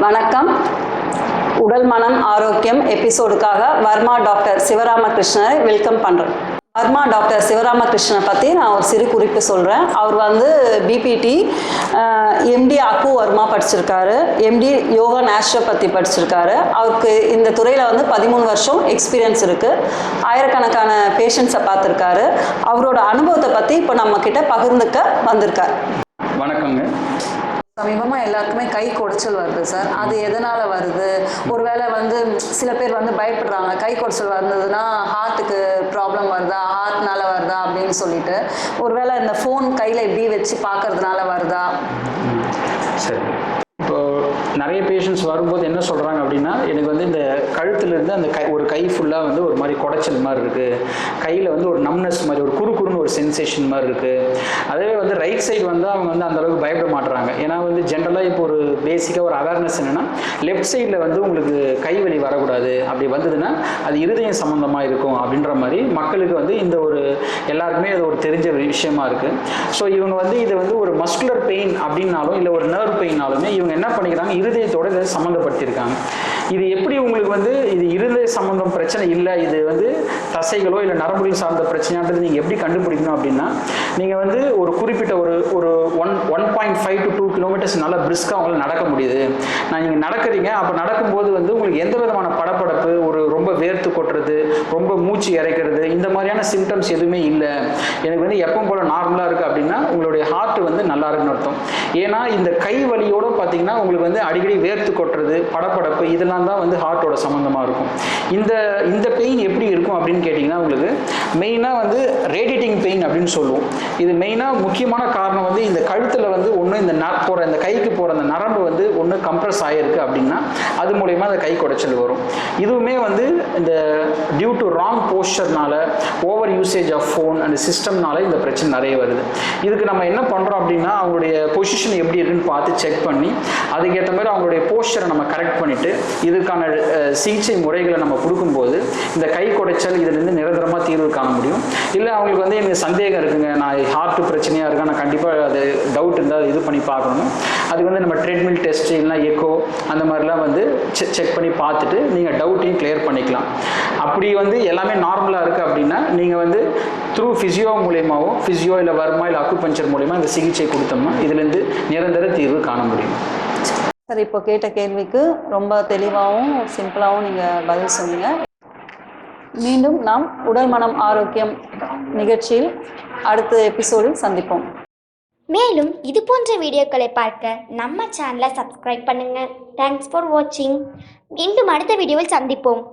வணக்கம். உடல் மனம் ஆரோக்கியம் எபிசோடுக்காக வர்மா டாக்டர் சிவராமகிருஷ்ணரை வெல்கம் பண்ணுறேன் வர்மா டாக்டர் சிவராமகிருஷ்ணனை பற்றி நான் ஒரு சிறு குறிப்பு சொல்கிறேன் அவர் வந்து பிபிடி எம்டி அக்கு வர்மா படிச்சிருக்காரு. எம்டி யோகா நேச்சுரோபதி படிச்சிருக்காரு. அவருக்கு இந்த துறையில் வந்து பதிமூணு வருஷம் எக்ஸ்பீரியன்ஸ் இருக்குது ஆயிரக்கணக்கான பேஷண்ட்ஸை பார்த்துருக்காரு. அவரோட அனுபவத்தை பற்றி இப்போ நம்மக்கிட்ட பகிர்ந்துக்க வந்திருக்கார். வணக்கங்க சமீபமாக எல்லாருக்குமே கை கொடைச்சல் வருது சார். அது எதனால் வருது? ஒருவேளை வந்து சில பேர் வந்து பயப்படுறாங்க. கை கொடைச்சல் வந்ததுன்னா ஹார்ட்டுக்கு அப்படின்னு சொல்லிட்டு ஒருவேளை இந்த ஃபோன் கையில் இப்படி வச்சு பார்க்கறதுனால வருதா? சரி. நிறைய பேஷண்ட்ஸ் வரும்போது என்ன சொல்கிறாங்க அப்படின்னா எனக்கு வந்து இந்த கழுத்துலேருந்து அந்த கை ஒரு கை ஃபுல்லாக வந்து ஒரு மாதிரி குடைச்சல் மாதிரி இருக்குது கையில் வந்து ஒரு நம்னஸ் மாதிரி ஒரு குறு குறுன்னு ஒரு சென்சேஷன் மாதிரி இருக்குது அதே வந்து ரைட் சைடு வந்து அவங்க வந்து அந்தளவுக்கு பயப்பட மாட்டுறாங்க ஏன்னா வந்து ஜென்ரலாக இப்போ ஒரு பேசிக்காக ஒரு அவேர்னஸ் என்னென்னா லெஃப்ட் சைடில் வந்து உங்களுக்கு கை வலி வரக்கூடாது. அப்படி வந்ததுன்னா அது இருதயம் சம்மந்தமாக இருக்கும் அப்படின்ற மாதிரி மக்களுக்கு வந்து இந்த ஒரு எல்லாருக்குமே அது ஒரு தெரிஞ்ச ஒரு விஷயமா இருக்குது ஸோ இவங்க வந்து இது வந்து ஒரு மஸ்குலர் பெயின் அப்படின்னாலும் இல்லை ஒரு நர்வ் பெயின்னாலுமே இவங்க என்ன பண்ணிக்கிறாங்க இருதயத்தோட இதை சம்மந்தப்படுத்தியிருக்காங்க இது எப்படி உங்களுக்கு வந்து இது இருதய சம்மந்தம் பிரச்சனை இல்லை இது வந்து தசைகளோ இல்லை நரம்புகள் சார்ந்த பிரச்சனையான்றது நீங்கள் எப்படி கண்டுபிடிக்கணும் அப்படின்னா நீங்கள் வந்து ஒரு குறிப்பிட்ட ஒரு ஒரு one one point five to two kilometres நல்லா பிரிஸ்காக உங்களால் நடக்க முடியுது. நான் நீங்கள் நடக்கிறீங்க அப்போ நடக்கும்போது வந்து உங்களுக்கு எந்த விதமான படபடப்பு ஒரு ரொம்ப வேர்த்து கொட்டுறது ரொம்ப மூச்சு இறைக்கிறது இந்த மாதிரியான சிம்டம்ஸ் எதுவுமே இல்லை. எனக்கு வந்து எப்பவும் போல் நார்மலாக இருக்குது அப்படின்னா உங்களுடைய ஹார்ட் வந்து நல்லா இருக்குன்னு அர்த்தம். ஏன்னா இந்த கை வலியோட பார்த்தீங்கன்னா உங்களுக்கு வந்து அடிக்கடி வேர்த்து கொட்டுறது படப்படப்பு இதெல்லாம் தான் வந்து ஹார்ட்டோட சம்மந்தமாக இருக்கும். இந்த இந்த பெயின் எப்படி இருக்கும் அப்படின்னு கேட்டிங்கன்னா உங்களுக்கு மெயினாக வந்து ரேடியேட்டிங் பெயின் அப்படின்னு சொல்லுவோம். இது மெயினாக முக்கியமான காரணம் வந்து இந்த கழுத்தில் வந்து ஒன்று இந்த ந போகிற இந்த கைக்கு போகிற அந்த நரம்பு வந்து ஒன்று கம்ப்ரஸ் ஆகிருக்கு அப்படின்னா அது மூலயமா அந்த கை குடைச்சல் வரும். இதுவுமே வந்து இந்த due to wrong போஸ்டர்னால over usage of phone and சிஸ்டம்னால இந்த பிரச்சனை நிறைய வருது. இதுக்கு நம்ம என்ன பண்ணுறோம் அப்படின்னா அவங்களுடைய பொசிஷன் எப்படி இருக்குன்னு பார்த்து செக் பண்ணி அதுக்கேற்ற மாதிரி அவங்களுடைய போஸ்டரை நம்ம கரெக்ட் பண்ணிவிட்டு இதுக்கான சிகிச்சை முறைகளை நம்ம கொடுக்கும்போது இந்த கை குடைச்சல் இதுலேருந்து நிரந்தரமாக தீர்வு காண முடியும். இல்லை அவங்களுக்கு வந்து எனக்கு சந்தேகம் இருக்குங்க நான் ஹார்ட் பிரச்சனையாக இருக்கா நான் கண்டிப்பாக அது டவுட் இருந்தால் இது பண்ணி பார்க்கணும். அதுக்கு வந்து நம்ம ட்ரெட்மில் டெஸ்ட் இல்லைனா எக்கோ அந்த மாதிரிலாம் வந்து செக் பண்ணி பார்த்துட்டு நீங்கள் டவுட்டையும் கிளியர் பண்ணிக்கலாம். அப்படி வந்து எல்லாமே நார்மலாக இருக்குது அப்படின்னா நீங்கள் வந்து த்ரூ ஃபிசியோ மூலியமாகவும் ஃபிசியோ இல்லை வர்மா இல்லை அக்குபஞ்சர் மூலியமாக இந்த சிகிச்சை கொடுத்தோம்னா இதுலேருந்து நிரந்தர தீர்வு காண முடியும். சார் இப்போ கேட்ட கேள்விக்கு ரொம்ப தெளிவாகவும் சிம்பிளாகவும் நீங்கள் பதில் சொன்னீங்க. மீண்டும் நாம் உடல் மனம் ஆரோக்கியம் நிகழ்ச்சியில் அடுத்த எபிசோடில் சந்திப்போம். மேலும் இது போன்ற வீடியோக்களை பார்க்க நம்ம சேனலை சப்ஸ்கிரைப் பண்ணுங்கள் தேங்க்ஸ் ஃபார் வாட்சிங் மீண்டும் அடுத்த வீடியோவில் சந்திப்போம்.